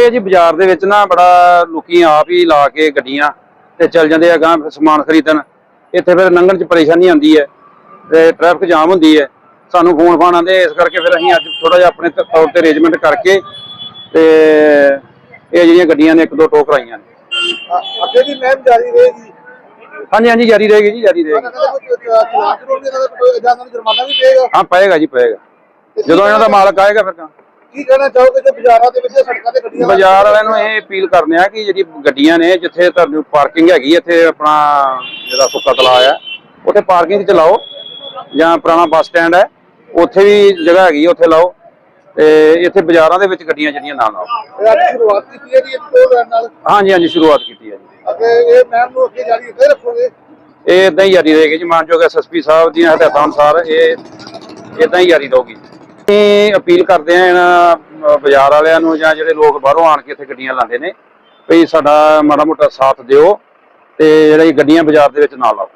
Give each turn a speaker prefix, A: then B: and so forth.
A: ਇਹ ਜੀ ਬਾਜ਼ਾਰ ਦੇ ਵਿੱਚ ਨਾ ਬੜਾ ਲੋਕੀ ਆਪ ਹੀ ਲਾ ਕੇ ਗੱਡੀਆਂ ਤੇ ਚੱਲ ਜਾਂਦੇ ਆ ਗਾਂ ਸਮਾਨ ਖਰੀਦਣ। ਇੱਥੇ ਫਿਰ ਲੰਘਣ 'ਚ ਪਰੇਸ਼ਾਨੀ ਆਉਂਦੀ ਹੈ ਤੇ ਟ੍ਰੈਫਿਕ ਜਾਮ ਹੁੰਦੀ ਹੈ। ਸਾਨੂੰ ਫੋਨ ਫਾਨ ਆਉਂਦੇ ਇਸ ਕਰਕੇ ਫਿਰ ਅਸੀਂ ਅੱਜ ਥੋੜਾ ਜਿਹਾ ਆਪਣੇ ਤੌਰ ਤੇ ਅਰੇਂਜਮੈਂਟ ਕਰਕੇ ਤੇ ਇਹ ਜਿਹੜੀਆਂ ਗੱਡੀਆਂ ਨੇ ਇੱਕ ਦੋ ਟੋਕ ਕਰਾਈਆਂ ਨੇ।
B: ਅੱਗੇ ਵੀ ਮੈਮ ਜਾਰੀ ਰਹੇਗੀ।
A: ਹਾਂਜੀ ਹਾਂਜੀ ਜਾਰੀ ਰਹੇਗੀ ਜੀ ਜਾਰੀ ਰਹੇਗੀ। ਹਾਂ ਪਏਗਾ ਜੀ ਪਏਗਾ। ਜਦੋਂ ਇਹਨਾਂ ਦਾ ਮਾਲਕ ਆਏਗਾ ਫਿਰ ਤਾਂ।
B: ਕੀ ਕਹਿਣਾ ਚਾਹੋਗੇ ਜੇ ਬਾਜ਼ਾਰਾਂ ਦੇ ਵਿੱਚ ਸੜਕਾਂ ਤੇ ਗੱਡੀਆਂ
A: ਬਾਜ਼ਾਰ ਵਾਲਿਆਂ ਨੂੰ ਇਹ ਅਪੀਲ ਕਰਨੇ ਆ ਕਿ ਜਿਹੜੀ ਗੱਡੀਆਂ ਨੇ ਜਿੱਥੇ ਤੁਹਾਨੂੰ ਪਾਰਕਿੰਗ ਹੈਗੀ ਇੱਥੇ ਆਪਣਾ ਜਿਹੜਾ ਸੁੱਕਾ ਤਲਾਅ ਆ ਉੱਥੇ ਪਾਰਕਿੰਗ 'ਚ ਲਾਓ ਜਾਂ ਪੁਰਾਣਾ ਬੱਸ ਸਟੈਂਡ ਹੈ ਉੱਥੇ ਵੀ ਜਗ੍ਹਾ ਹੈਗੀ ਉੱਥੇ ਲਾਓ ਤੇ ਇੱਥੇ ਬਾਜ਼ਾਰਾਂ ਦੇ ਵਿੱਚ ਗੱਡੀਆਂ ਜਿਹੜੀਆਂ ਨਾ ਲਾਓ।
B: ਅੱਜ ਸ਼ੁਰੂਆਤ ਕੀਤੀ ਹੈ ਜੀ ਇੱਕ ਨਾਲ?
A: ਹਾਂਜੀ ਹਾਂਜੀ ਸ਼ੁਰੂਆਤ ਕੀਤੀ ਹੈ ਜੀ।
B: ਅੱਗੇ ਇਹ ਮੈਮ ਨੂੰ ਅੱਗੇ ਜਾਰੀ ਅੱਗੇ ਰੱਖੋਗੇ?
A: ਇਹ ਇਦਾਂ ਹੀ ਜਾਰੀ ਰਹੇਗੀ ਜੀ ਮਾਨਯੋਗ ਐਸਐਸਪੀ ਸਾਹਿਬ ਦੀਆਂ ਹਦਾਇਤਾਂ ਅਨੁਸਾਰ ਇਹ ਇਦਾਂ ਹੀ ਜਾਰੀ ਰਹੂਗੀ। ਇਹ ਅਪੀਲ ਕਰਦੇ ਆ ਇਹਨਾਂ ਬਾਜ਼ਾਰ ਵਾਲਿਆਂ ਨੂੰ ਜਾਂ ਜਿਹੜੇ ਲੋਕ ਬਾਹਰੋਂ ਆਣ ਕੇ ਇੱਥੇ ਗੱਡੀਆਂ ਲਾਉਂਦੇ ਨੇ, ਵੀ ਸਾਡਾ ਮਾੜਾ ਮੋਟਾ ਸਾਥ ਦਿਓ ਤੇ ਜਿਹੜੀ ਗੱਡੀਆਂ ਬਾਜ਼ਾਰ ਦੇ ਵਿੱਚ ਨਾ ਲਾਓ।